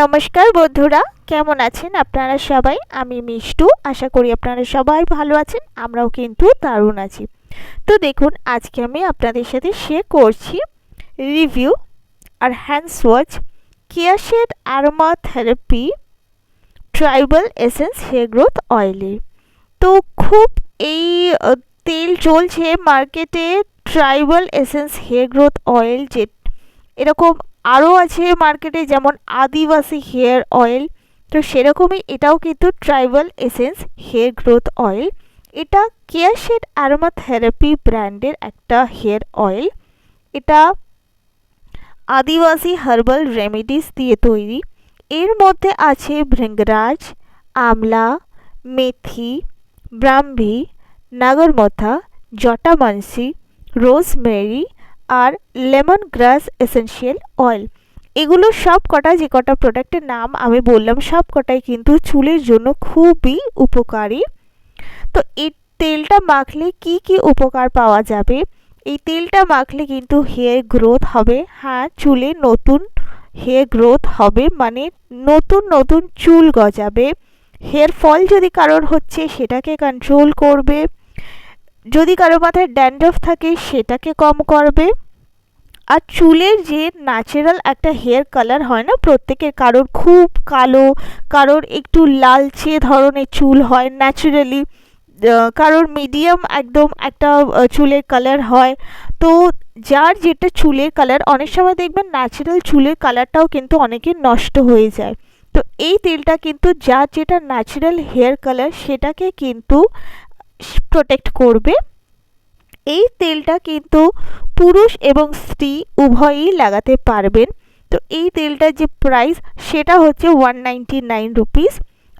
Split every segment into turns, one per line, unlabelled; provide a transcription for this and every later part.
নমস্কার বন্ধুরা, কেমন আছেন আপনারা সবাই? আমি মিষ্টু, আশা করি আপনারা সবাই ভালো আছেন, আমরাও কিন্তু দারুণ আছি। তো দেখুন, আজকে আমি আপনাদের সাথে শেয়ার করছি রিভিউ আর hands watch কেয়াশেড aroma therapy tribal essence hair growth অয়েলের তো খুব এই, তেল চলছে মার্কেটে tribal essence hair growth oil যে এরকম আরও আছে মার্কেটে যেমন আদিবাসী হেয়ার অয়েল তো সেরকমই এটাও কিন্তু tribal essence hair growth oil এটা কেয়ারশেড অ্যারোমা থেরাপি ব্র্যান্ডের একটা হেয়ার অয়েল এটা আদিবাসী হার্বাল রেমেডিস দিয়ে তৈরি। এর মধ্যে আছে ভৃঙ্গরাজ, আমলা, মেথি, ব্রাহ্মী, নাগরমথা, জটামানসি, রোজমেরি আর লেমন গ্রাস এসেনশিয়াল অয়েল এগুলো সব কটা যে কটা প্রোডাক্টের নাম আমি বললাম সব কটাই কিন্তু চুলের জন্য খুবই উপকারী। তো এই তেলটা মাখলে কি কি উপকার পাওয়া যাবে? এই তেলটা মাখলে কিন্তু হেয়ার গ্রোথ হবে। হ্যাঁ চুলে নতুন হেয়ার গ্রোথ হবে মানে নতুন নতুন চুল গজাবে। হেয়ার ফল যদি কারোর হচ্ছে, সেটাকে কন্ট্রোল করবে। যদি কারও মাথায় ড্যান্ড্রফ থাকে, সেটাকে কম করবে। আর চুলের যে ন্যাচারাল একটা হেয়ার কালার হয় না, প্রত্যেকের কারোর খুব কালো, কারোর একটু লালচে ধরনের চুল হয় ন্যাচারালি কারোর মিডিয়াম একদম একটা চুলের কালার হয়। তো যার যেটা চুলের কালার অনেক সময় দেখবেন ন্যাচারাল চুলের কালারটাও কিন্তু অনেকের নষ্ট হয়ে যায়। তো এই তেলটা কিন্তু যার যেটা ন্যাচারাল হেয়ার কালার সেটাকে কিন্তু প্রোটেক্ট করবে। এই তেলটা কিন্তু পুরুষ এবং স্ত্রী উভয়ই লাগাতে পারবেন। তো এই তেলটার যে প্রাইস সেটা হচ্ছে ওয়ান নাইনটি নাইন রুপিস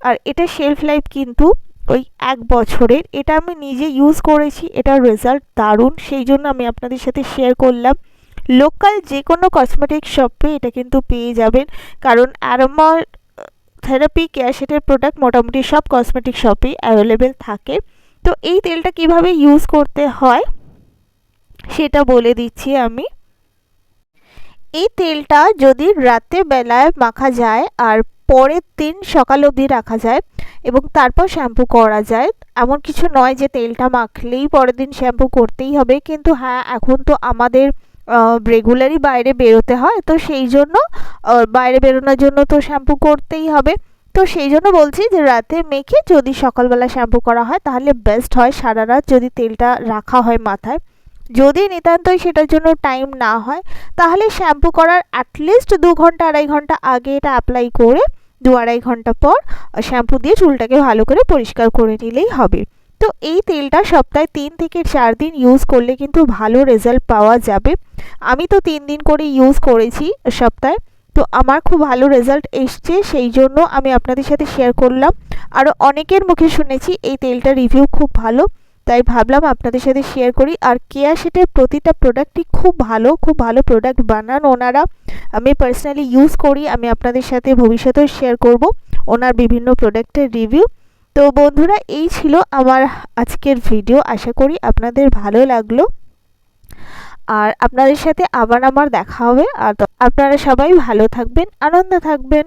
আর এটা শেলফ লাইফ কিন্তু ওই এক বছরের। এটা আমি নিজে ইউজ করেছি, এটার রেজাল্ট দারুণ। সেই জন্য আমি আপনাদের সাথে শেয়ার করলাম। লোকাল যে কোনো কসমেটিক শপে এটা কিন্তু পেয়ে যাবেন। কারণ অ্যারোমা থেরাপি ক্যাশেটের প্রোডাক্ট মোটামুটি সব কসমেটিক শপেই অ্যাভেলেবেল থাকে। তো এই তেলটা কীভাবে ইউজ করতে হয়, সেটা বলে দিচ্ছি আমি। এই তেলটা যদি রাতে বেলায় মাখা যায় আর পরের দিন সকাল অবধি রাখা যায় এবং তারপর শ্যাম্পু করা যায়, এমন কিছু নয় যে তেলটা মাখলেই পরের দিন শ্যাম্পু করতেই হবে, কিন্তু হ্যাঁ এখন তো আমাদের রেগুলারই বাইরে বেরোতে হয়, তো সেই জন্য বাইরে বেরোনোর জন্য তো শ্যাম্পু করতেই হবে। তো সেই জন্য বলছি যে রাতে মেখে যদি সকালবেলা শ্যাম্পু করা হয়, তাহলে বেস্ট হয় সারা রাত যদি তেলটা রাখা হয় মাথায়। যদি নিতান্তই সেটার জন্য টাইম না হয়, তাহলে শ্যাম্পু করার অ্যাটলিস্ট দু ঘণ্টা, আড়াই ঘণ্টা আগে এটা অ্যাপ্লাই করে দু আড়াই ঘণ্টা পর শ্যাম্পু দিয়ে চুলটাকে ভালো করে পরিষ্কার করে নিলেই হবে। তো এই তেলটা সপ্তাহে তিন থেকে চার দিন ইউজ করলে কিন্তু ভালো রেজাল্ট পাওয়া যাবে। আমি তো তিন দিন করে ইউজ করেছি সপ্তাহে। তো আমার খুব ভালো রেজাল্ট এসছে, সেই জন্য আমি আপনাদের সাথে শেয়ার করলাম। আরও অনেকের মুখে শুনেছি এই তেলটা রিভিউ খুব ভালো, তাই ভাবলাম আপনাদের সাথে শেয়ার করি। আর কেয়া সেটের প্রতিটা প্রোডাক্টই খুব ভালো খুব ভালো প্রোডাক্ট বানান ওনারা। আমি পার্সোনালি ইউজ করি, আমি আপনাদের সাথে ভবিষ্যতেও শেয়ার করব ওনার বিভিন্ন প্রোডাক্টের রিভিউ তো বন্ধুরা, এই ছিল আমার আজকের ভিডিও আশা করি আপনাদের ভালো লাগল। আর আপনাদের সাথে আবার আমার দেখা হবে। আর আপনারা সবাই ভালো থাকবেন আনন্দে থাকবেন।